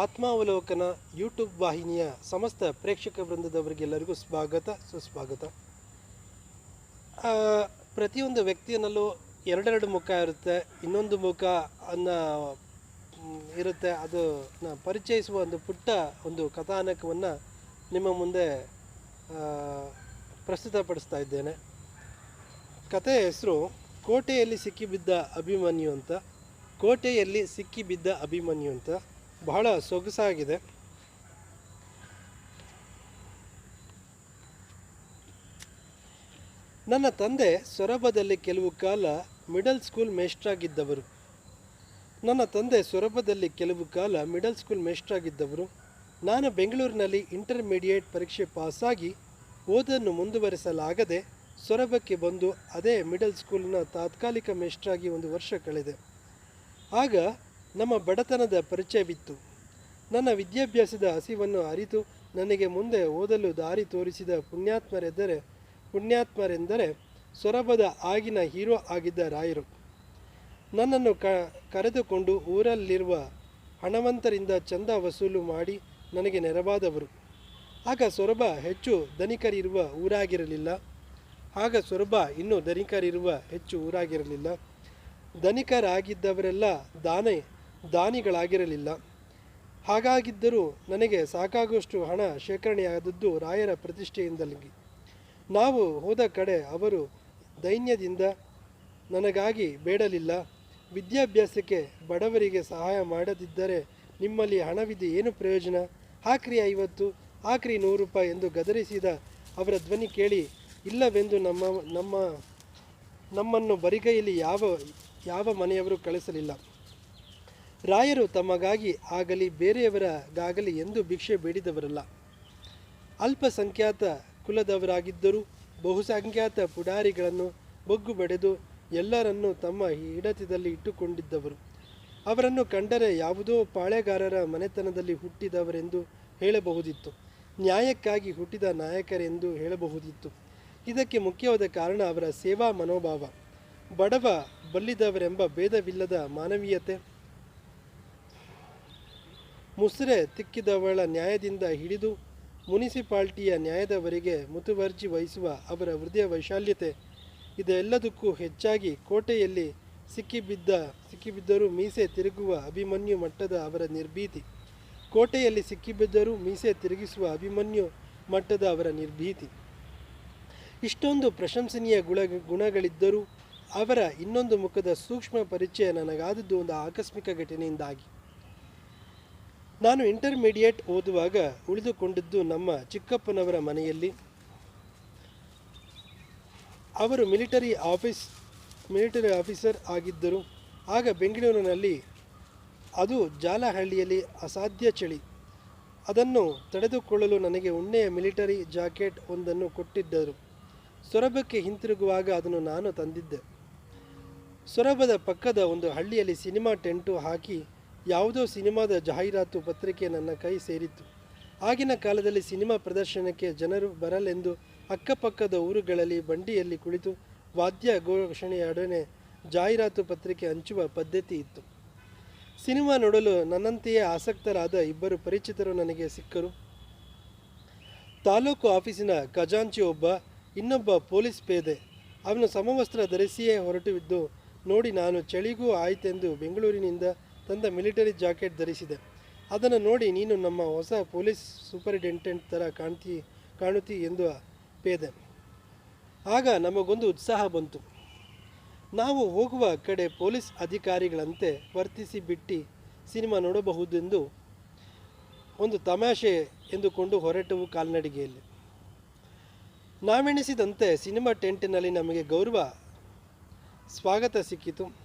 ಆತ್ಮಾವಲೋಕನ ಯೂಟ್ಯೂಬ್ ವಾಹಿನಿಯ ಸಮಸ್ತ ಪ್ರೇಕ್ಷಕ ವೃಂದದವರಿಗೆಲ್ಲರಿಗೂ ಸ್ವಾಗತ, ಸುಸ್ವಾಗತ. ಪ್ರತಿಯೊಂದು ವ್ಯಕ್ತಿಯನ್ನಲ್ಲೂ ಎರಡೆರಡು ಮುಖ ಇರುತ್ತೆ, ಇನ್ನೊಂದು ಮುಖ ಅನ್ನ ಇರುತ್ತೆ. ಅದು ಪರಿಚಯಿಸುವ ಒಂದು ಪುಟ್ಟ ಒಂದು ಕಥಾನಕವನ್ನು ನಿಮ್ಮ ಮುಂದೆ ಪ್ರಸ್ತುತಪಡಿಸ್ತಾ ಇದ್ದೇನೆ. ಕಥೆಯ ಹೆಸರು ಕೋಟೆಯಲ್ಲಿ ಸಿಕ್ಕಿಬಿದ್ದ ಅಭಿಮನ್ಯು ಅಂತ. ಕೋಟೆಯಲ್ಲಿ ಸಿಕ್ಕಿಬಿದ್ದ ಅಭಿಮನ್ಯು ಅಂತ. ಬಹಳ ಸೊಗಸಾಗಿದೆ. ನನ್ನ ತಂದೆ ಸೊರಬದಲ್ಲಿ ಕೆಲವು ಕಾಲ ಮಿಡಲ್ ಸ್ಕೂಲ್ ಮೇಷ್ಟ್ರಾಗಿದ್ದವರು. ನನ್ನ ತಂದೆ ಸೊರಬದಲ್ಲಿ ಕೆಲವು ಕಾಲ ಮಿಡಲ್ ಸ್ಕೂಲ್ ಮೇಷ್ಟ್ರಾಗಿದ್ದವರು. ನಾನು ಬೆಂಗಳೂರಿನಲ್ಲಿ ಇಂಟರ್ಮೀಡಿಯೇಟ್ ಪರೀಕ್ಷೆ ಪಾಸಾಗಿ ಓದನ್ನು ಮುಂದುವರಿಸಲಾಗದೆ ಸೊರಬಕ್ಕೆ ಬಂದು ಅದೇ ಮಿಡಲ್ ಸ್ಕೂಲ್ನ ತಾತ್ಕಾಲಿಕ ಮೇಷ್ಟ್ರಾಗಿ ಒಂದು ವರ್ಷ ಕಳೆದೆ. ಆಗ ನಮ್ಮ ಬಡತನದ ಪರಿಚಯವಿತ್ತು. ನನ್ನ ವಿದ್ಯಾಭ್ಯಾಸದ ಹಸಿವನ್ನು ಅರಿತು ನನಗೆ ಮುಂದೆ ಓದಲು ದಾರಿ ತೋರಿಸಿದ ಪುಣ್ಯಾತ್ಮರೆಂದರೆ ಪುಣ್ಯಾತ್ಮರೆಂದರೆ ಸೊರಬದ ಆಗಿನ ಹೀರೋ ಆಗಿದ್ದ ರಾಯರು. ನನ್ನನ್ನು ಕ, ಕರೆದುಕೊಂಡು ಊರಲ್ಲಿರುವ ಹಣವಂತರಿಂದ ಚಂದ ವಸೂಲು ಮಾಡಿ ನನಗೆ ನೆರವಾದವರು. ಆಗ ಸೊರಬ ಹೆಚ್ಚು ಧನಿಕರಿರುವ ಊರಾಗಿರಲಿಲ್ಲ. ಆಗ ಸೊರಬ ಇನ್ನೂ ಧನಿಕರಿರುವ ಹೆಚ್ಚು ಊರಾಗಿರಲಿಲ್ಲ. ಧನಿಕರಾಗಿದ್ದವರೆಲ್ಲ ದಾನೆ ದಾನಿಗಳಾಗಿರಲಿಲ್ಲ. ಹಾಗಾಗಿದ್ದರೂ ನನಗೆ ಸಾಕಾಗುವಷ್ಟು ಹಣ ಶೇಖರಣೆಯಾದದ್ದು ರಾಯರ ಪ್ರತಿಷ್ಠೆಯಿಂದಲೇ ನಾವು ಹೋದ ಕಡೆ ಅವರು ದೈನ್ಯದಿಂದ ನನಗಾಗಿ ಬೇಡಲಿಲ್ಲ. ವಿದ್ಯಾಭ್ಯಾಸಕ್ಕೆ ಬಡವರಿಗೆ ಸಹಾಯ ಮಾಡದಿದ್ದರೆ ನಿಮ್ಮಲ್ಲಿ ಹಣವಿದೆ ಏನು ಪ್ರಯೋಜನ? ಹಾಕ್ರಿ ಐವತ್ತು ಹಾಕ್ರಿ ನೂರು ರೂಪಾಯಿ ಎಂದು ಗದರಿಸಿದ ಅವರ ಧ್ವನಿ ಕೇಳಿ ಇಲ್ಲವೆಂದು ನಮ್ಮ ನಮ್ಮ, ನಮ್ಮನ್ನು ಬರಿಗೈಯಲ್ಲಿ ಯಾವ ಯಾವ ಮನೆಯವರು ಕಳಿಸಲಿಲ್ಲ. ರಾಯರು ತಮಗಾಗಿ ಆಗಲಿ ಬೇರೆಯವರಗಾಗಲಿ ಎಂದು ಭಿಕ್ಷೆ ಬೇಡಿದವರಲ್ಲ. ಅಲ್ಪಸಂಖ್ಯಾತ ಕುಲದವರಾಗಿದ್ದರೂ ಬಹುಸಂಖ್ಯಾತ ಪುಡಾರಿಗಳನ್ನು ಬೊಗ್ಗು ಬಡೆದು ಎಲ್ಲರನ್ನೂ ತಮ್ಮ ಹಿಡತದಲ್ಲಿ ಇಟ್ಟುಕೊಂಡಿದ್ದವರು. ಅವರನ್ನು ಕಂಡರೆ ಯಾವುದೋ ಪಾಳೆಗಾರರ ಮನೆತನದಲ್ಲಿ ಹುಟ್ಟಿದವರೆಂದು ಹೇಳಬಹುದಿತ್ತು. ನ್ಯಾಯಕ್ಕಾಗಿ ಹುಟ್ಟಿದ ನಾಯಕರೆಂದು ಹೇಳಬಹುದಿತ್ತು. ಇದಕ್ಕೆ ಮುಖ್ಯವಾದ ಕಾರಣ ಅವರ ಸೇವಾ ಮನೋಭಾವ. ಬಡವ ಬಲ್ಲಿದವರೆಂಬ ಭೇದವಿಲ್ಲದ ಮಾನವೀಯತೆ. ಮುಸುರೆ ತಿಕ್ಕಿದವಳ ನ್ಯಾಯದಿಂದ ಹಿಡಿದು ಮುನಿಸಿಪಾಲ್ಟಿಯ ನ್ಯಾಯದವರೆಗೆ ಮುತುವರ್ಜಿ ವಹಿಸುವ ಅವರ ಹೃದಯ ವೈಶಾಲ್ಯತೆ. ಇದೆಲ್ಲದಕ್ಕೂ ಹೆಚ್ಚಾಗಿ ಕೋಟೆಯಲ್ಲಿ ಸಿಕ್ಕಿಬಿದ್ದ, ಸಿಕ್ಕಿಬಿದ್ದರೂ ಮೀಸೆ ತಿರುಗುವ ಅಭಿಮನ್ಯು ಮಟ್ಟದ ಅವರ ನಿರ್ಭೀತಿ. ಕೋಟೆಯಲ್ಲಿ ಸಿಕ್ಕಿಬಿದ್ದರೂ ಮೀಸೆ ತಿರುಗಿಸುವ ಅಭಿಮನ್ಯು ಮಟ್ಟದ ಅವರ ನಿರ್ಭೀತಿ. ಇಷ್ಟೊಂದು ಪ್ರಶಂಸನೀಯ ಗುಣ ಗುಣಗಳಿದ್ದರೂ ಅವರ ಇನ್ನೊಂದು ಮುಖದ ಸೂಕ್ಷ್ಮ ಪರಿಚಯ ನನಗಾದದ್ದು ಒಂದು ಆಕಸ್ಮಿಕ ಘಟನೆಯಿಂದಾಗಿ. ನಾನು ಇಂಟರ್ಮೀಡಿಯೇಟ್ ಓದುವಾಗ ಉಳಿದುಕೊಂಡಿದ್ದು ನಮ್ಮ ಚಿಕ್ಕಪ್ಪನವರ ಮನೆಯಲ್ಲಿ. ಅವರು ಮಿಲಿಟರಿ ಆಫೀಸ್ ಮಿಲಿಟರಿ ಆಫೀಸರ್ ಆಗಿದ್ದರು. ಆಗ ಬೆಂಗಳೂರಿನಲ್ಲಿ ಅದು ಜಾಲಹಳ್ಳಿಯಲ್ಲಿ ಅಸಾಧ್ಯ ಚಳಿ. ಅದನ್ನು ತಡೆದುಕೊಳ್ಳಲು ನನಗೆ ಉಣ್ಣೆಯ ಮಿಲಿಟರಿ ಜಾಕೆಟ್ ಒಂದನ್ನು ಕೊಟ್ಟಿದ್ದರು. ಸೊರಬಕ್ಕೆ ಹಿಂತಿರುಗುವಾಗ ಅದನ್ನು ನಾನು ತಂದಿದ್ದೆ. ಸೊರಬದ ಪಕ್ಕದ ಒಂದು ಹಳ್ಳಿಯಲ್ಲಿ ಸಿನಿಮಾ ಟೆಂಟು ಹಾಕಿ ಯಾವುದೋ ಸಿನಿಮಾದ ಜಾಹೀರಾತು ಪತ್ರಿಕೆ ನನ್ನ ಕೈ ಸೇರಿತ್ತು. ಆಗಿನ ಕಾಲದಲ್ಲಿ ಸಿನಿಮಾ ಪ್ರದರ್ಶನಕ್ಕೆ ಜನರು ಬರಲೆಂದು ಅಕ್ಕಪಕ್ಕದ ಊರುಗಳಲ್ಲಿ ಬಂಡಿಯಲ್ಲಿ ಕುಳಿತು ವಾದ್ಯ ಘೋಷಣೆಯೊಡನೆ ಜಾಹೀರಾತು ಪತ್ರಿಕೆ ಹಂಚುವ ಪದ್ಧತಿ ಇತ್ತು. ಸಿನಿಮಾ ನೋಡಲು ನನ್ನಂತೆಯೇ ಆಸಕ್ತರಾದ ಇಬ್ಬರು ಪರಿಚಿತರು ನನಗೆ ಸಿಕ್ಕರು. ತಾಲೂಕು ಆಫೀಸಿನ ಖಜಾಂಚಿ ಒಬ್ಬ, ಇನ್ನೊಬ್ಬ ಪೊಲೀಸ್ ಪೇದೆ. ಅವನು ಸಮವಸ್ತ್ರ ಧರಿಸಿಯೇ ಹೊರಟುವಿದ್ದು ನೋಡಿ ನಾನು ಚಳಿಗೂ ಆಯ್ತೆಂದು ಬೆಂಗಳೂರಿನಿಂದ ತಂದ ಮಿಲಿಟರಿ ಜಾಕೆಟ್ ಧರಿಸಿದೆ. ಅದನ್ನು ನೋಡಿ ನೀನು ನಮ್ಮ ಹೊಸ ಪೊಲೀಸ್ ಸೂಪರಿಂಟೆಂಡೆಂಟ್ ಥರ ಕಾಣ್ತಿ, ಕಾಣುತ್ತಿ ಎಂದು ಪೇದೆ. ಆಗ ನಮಗೊಂದು ಉತ್ಸಾಹ ಬಂತು. ನಾವು ಹೋಗುವ ಕಡೆ ಪೊಲೀಸ್ ಅಧಿಕಾರಿಗಳಂತೆ ವರ್ತಿಸಿ ಬಿಟ್ಟು ಸಿನಿಮಾ ನೋಡಬಹುದೆಂದು ಒಂದು ತಮಾಷೆ ಎಂದುಕೊಂಡು ಹೊರಟವು ಕಾಲ್ನಡಿಗೆಯಲ್ಲಿ. ನಾವೆಣಿಸಿದಂತೆ ಸಿನಿಮಾ ಟೆಂಟಿನಲ್ಲಿ ನಮಗೆ ಗೌರವ, ಸ್ವಾಗತ ಸಿಕ್ಕಿತು.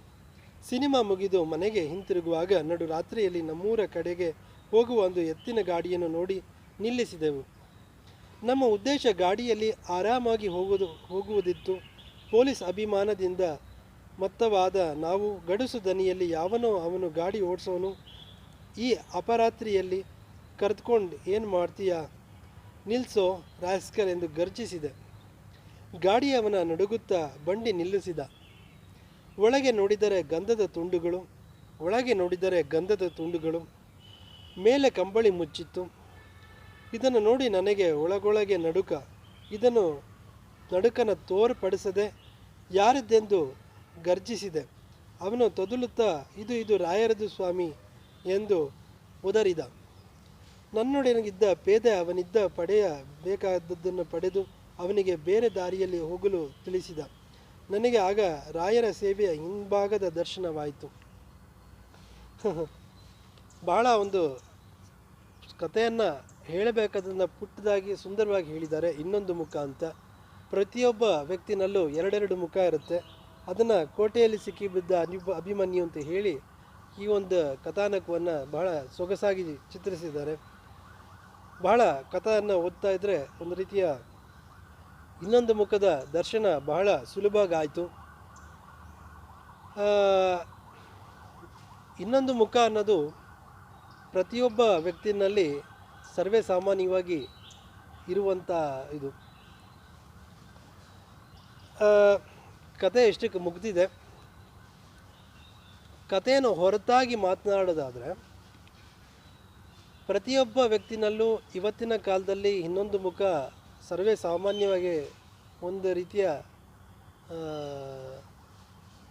ಸಿನಿಮಾ ಮುಗಿದು ಮನೆಗೆ ಹಿಂತಿರುಗುವಾಗ ನಡು ರಾತ್ರಿಯಲ್ಲಿ ನಮ್ಮೂರ ಕಡೆಗೆ ಹೋಗುವ ಒಂದು ಎತ್ತಿನ ಗಾಡಿಯನ್ನು ನೋಡಿ ನಿಲ್ಲಿಸಿದೆವು. ನಮ್ಮ ಉದ್ದೇಶ ಗಾಡಿಯಲ್ಲಿ ಆರಾಮಾಗಿ ಹೋಗುವುದು, ಹೋಗುವುದಿತ್ತು. ಪೊಲೀಸ್ ಅಭಿಮಾನದಿಂದ ಮತ್ತವಾದ ನಾವು ಗಡುಸು ದನಿಯಲ್ಲಿ ಯಾವನೋ ಅವನು ಗಾಡಿ ಓಡಿಸೋನು. ಈ ಅಪರಾತ್ರಿಯಲ್ಲಿ ಕರೆದುಕೊಂಡು ಏನು ಮಾಡ್ತೀಯಾ? ನಿಲ್ಲಿಸೋ ರಾಸ್ಕರ್ ಎಂದು ಗರ್ಜಿಸಿದೆ. ಗಾಡಿಯವನ ನಡುಗುತ್ತಾ ಬಂಡಿ ನಿಲ್ಲಿಸಿದ. ಒಳಗೆ ನೋಡಿದರೆ ಗಂಧದ ತುಂಡುಗಳು, ಒಳಗೆ ನೋಡಿದರೆ ಗಂಧದ ತುಂಡುಗಳು, ಮೇಲೆ ಕಂಬಳಿ ಮುಚ್ಚಿತ್ತು. ಇದನ್ನು ನೋಡಿ ನನಗೆ ಒಳಗೊಳಗೆ ನಡುಕ, ಇದನ್ನು ನಡುಕನ ತೋರ್ಪಡಿಸದೆ ಯಾರದ್ದೆಂದು ಗರ್ಜಿಸಿದೆ. ಅವನು ತದುಲುತ್ತಾ, ಇದು ಇದು ರಾಯರದು ಸ್ವಾಮಿ ಎಂದು ಉದರಿದ. ನನ್ನೊಡನಿಗಿದ್ದ ಪೇದೆ ಅವನಿದ್ದ ಪಡೆಯ ಬೇಕಾದದ್ದನ್ನು ಪಡೆದು ಅವನಿಗೆ ಬೇರೆ ದಾರಿಯಲ್ಲಿ ಹೋಗಲು ತಿಳಿಸಿದ. ನನಗೆ ಆಗ ರಾಯರ ಸೇವೆಯ ಹಿಂಭಾಗದ ದರ್ಶನವಾಯಿತು. ಬಹಳ ಒಂದು ಕಥೆಯನ್ನು ಹೇಳಬೇಕಾದನ್ನು ಪುಟ್ಟದಾಗಿ ಸುಂದರವಾಗಿ ಹೇಳಿದ್ದಾರೆ. ಇನ್ನೊಂದು ಮುಖ ಅಂತ. ಪ್ರತಿಯೊಬ್ಬ ವ್ಯಕ್ತಿನಲ್ಲೂ ಎರಡೆರಡು ಮುಖ ಇರುತ್ತೆ. ಅದನ್ನು ಕೋಟೆಯಲ್ಲಿ ಸಿಕ್ಕಿಬಿದ್ದ ಅನಿಬ ಅಭಿಮನ್ಯು ಅಂತ ಹೇಳಿ ಈ ಒಂದು ಕಥಾನಕವನ್ನು ಬಹಳ ಸೊಗಸಾಗಿ ಚಿತ್ರಿಸಿದ್ದಾರೆ. ಬಹಳ ಕಥೆಯನ್ನು ಓದ್ತಾ ಇದ್ದರೆ ಒಂದು ರೀತಿಯ ಇನ್ನೊಂದು ಮುಖದ ದರ್ಶನ ಬಹಳ ಸುಲಭವಾಗಿ ಆಯಿತು ಇನ್ನೊಂದು ಮುಖ ಅನ್ನೋದು ಪ್ರತಿಯೊಬ್ಬ ವ್ಯಕ್ತಿನಲ್ಲಿ ಸರ್ವೇ ಸಾಮಾನ್ಯವಾಗಿ ಇರುವಂಥ ಇದು. ಕತೆ ಎಷ್ಟಕ್ಕೆ ಮುಗ್ದಿದೆ? ಕಥೆಯನ್ನು ಹೊರತಾಗಿ ಮಾತನಾಡೋದಾದರೆ, ಪ್ರತಿಯೊಬ್ಬ ವ್ಯಕ್ತಿನಲ್ಲೂ ಇವತ್ತಿನ ಕಾಲದಲ್ಲಿ ಇನ್ನೊಂದು ಮುಖ ಸರ್ವೇ ಸಾಮಾನ್ಯವಾಗಿ ಒಂದು ರೀತಿಯ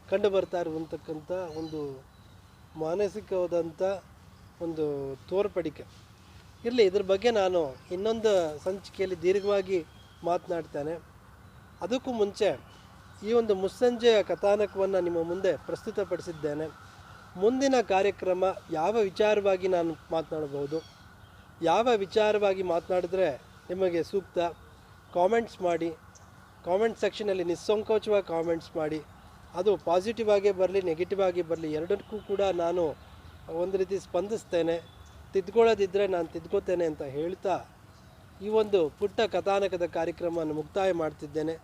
ಕಂಡು ಬರ್ತಾ ಇರುವಂತಕ್ಕಂಥ ಒಂದು ಮಾನಸಿಕವಾದಂಥ ಒಂದು ತೋರ್ಪಡಿಕೆ. ಇರಲಿ, ಇದ್ರ ಬಗ್ಗೆ ನಾನು ಇನ್ನೊಂದು ಸಂಚಿಕೆಯಲ್ಲಿ ದೀರ್ಘವಾಗಿ ಮಾತನಾಡ್ತೇನೆ. ಅದಕ್ಕೂ ಮುಂಚೆ ಈ ಒಂದು ಮುಸ್ಸಂಜೆಯ ಕಥಾನಕವನ್ನು ನಿಮ್ಮ ಮುಂದೆ ಪ್ರಸ್ತುತಪಡಿಸಿದ್ದೇನೆ. ಮುಂದಿನ ಕಾರ್ಯಕ್ರಮ ಯಾವ ವಿಚಾರವಾಗಿ ನಾನು ಮಾತನಾಡಬಹುದು? ಯಾವ ವಿಚಾರವಾಗಿ ಮಾತನಾಡಿದ್ರೆ ನಿಮಗೆ ಸೂಕ್ತ ಕಾಮೆಂಟ್ಸ್ ಮಾಡಿ ಕಾಮೆಂಟ್ ಸೆಕ್ಷನಲ್ಲಿ ನಿಸ್ಸಂಕೋಚವಾಗಿ ಕಾಮೆಂಟ್ಸ್ ಮಾಡಿ. ಅದು ಪಾಸಿಟಿವ್ ಆಗೇ ಬರಲಿ ನೆಗೆಟಿವ್ ಆಗಿ ಬರಲಿ, ಎರಡಕ್ಕೂ ಕೂಡ ನಾನು ಒಂದು ರೀತಿ ಸ್ಪಂದಿಸ್ತೇನೆ. ತಿದ್ಕೊಳ್ಳೋದಿದ್ದರೆ ನಾನು ತಿದ್ಕೋತೇನೆ ಅಂತ ಹೇಳ್ತಾ ಈ ಒಂದು ಪುಟ್ಟ ಕಥಾನಕದ ಕಾರ್ಯಕ್ರಮವನ್ನು ಮುಕ್ತಾಯ ಮಾಡ್ತಿದ್ದೇನೆ.